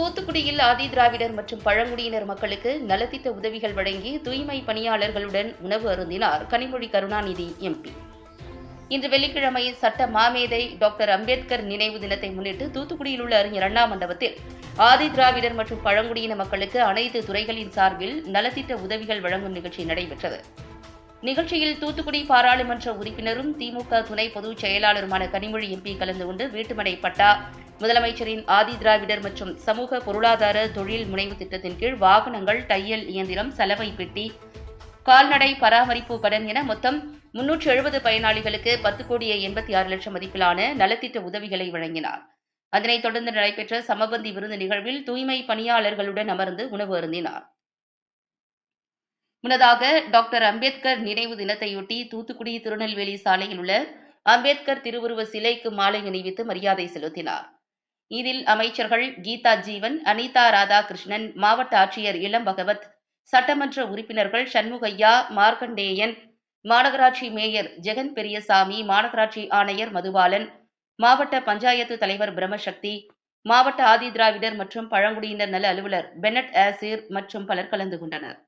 தூத்துக்குடியில் ஆதி திராவிடர் மற்றும் பழங்குடியினர் மக்களுக்கு நலத்திட்ட உதவிகள் வழங்கி தூய்மை பணியாளர்களுடன் உணவு அருந்தினார் கனிமொழி கருணாநிதி எம்பி. இன்று வெள்ளிக்கிழமை சட்ட மாமேதை டாக்டர் அம்பேத்கர் நினைவு தினத்தை முன்னிட்டு தூத்துக்குடியில் உள்ள அறிஞர் அண்ணா மண்டபத்தில் ஆதி திராவிடர் மற்றும் பழங்குடியின மக்களுக்கு அனைத்து துறைகளின் சார்பில் நலத்திட்ட உதவிகள் வழங்கும் நிகழ்ச்சி நடைபெற்றது. நிகழ்ச்சியில் தூத்துக்குடி பாராளுமன்ற உறுப்பினரும் திமுக துணை பொதுச் செயலாளருமான கனிமொழி எம்பி கலந்து கொண்டு வீட்டுமனை பட்டா முதலமைச்சரின் ஆதி திராவிடர் மற்றும் சமூக பொருளாதார தொழில் முனைவு திட்டத்தின் கீழ் வாகனங்கள் தையல் இயந்திரம் சலவை பெட்டி கால்நடை பராமரிப்பு கடன் என மொத்தம் முன்னூற்று எழுபது பயனாளிகளுக்கு பத்து கோடியே எண்பத்தி ஆறு லட்சம் மதிப்பிலான நலத்திட்ட உதவிகளை வழங்கினார். அதனைத் தொடர்ந்து நடைபெற்ற சமபந்தி விருது நிகழ்வில் தூய்மை பணியாளர்களுடன் அமர்ந்து உணவு அருந்தினார். முன்னதாக டாக்டர் அம்பேத்கர் நினைவு தினத்தையொட்டி தூத்துக்குடி திருநெல்வேலி சாலையில் உள்ள அம்பேத்கர் திருவுருவ சிலைக்கு மாலை அணிவித்து மரியாதை செலுத்தினார். இதில் அமைச்சர்கள் கீதா ஜீவன் அனிதா ராதாகிருஷ்ணன் மாவட்ட ஆட்சியர் இளம் பகவத் சட்டமன்ற உறுப்பினர்கள் சண்முகையா மார்க்கண்டேயன் மாநகராட்சி மேயர் ஜெகன் பெரியசாமி மாநகராட்சி ஆணையர் மதுபாலன் மாவட்ட பஞ்சாயத்து தலைவர் பிரம்மசக்தி மாவட்ட ஆதி திராவிடர் மற்றும் பழங்குடியினர் நல அலுவலர் பெனட் ஆசிர் மற்றும் பலர் கலந்து கொண்டனர்.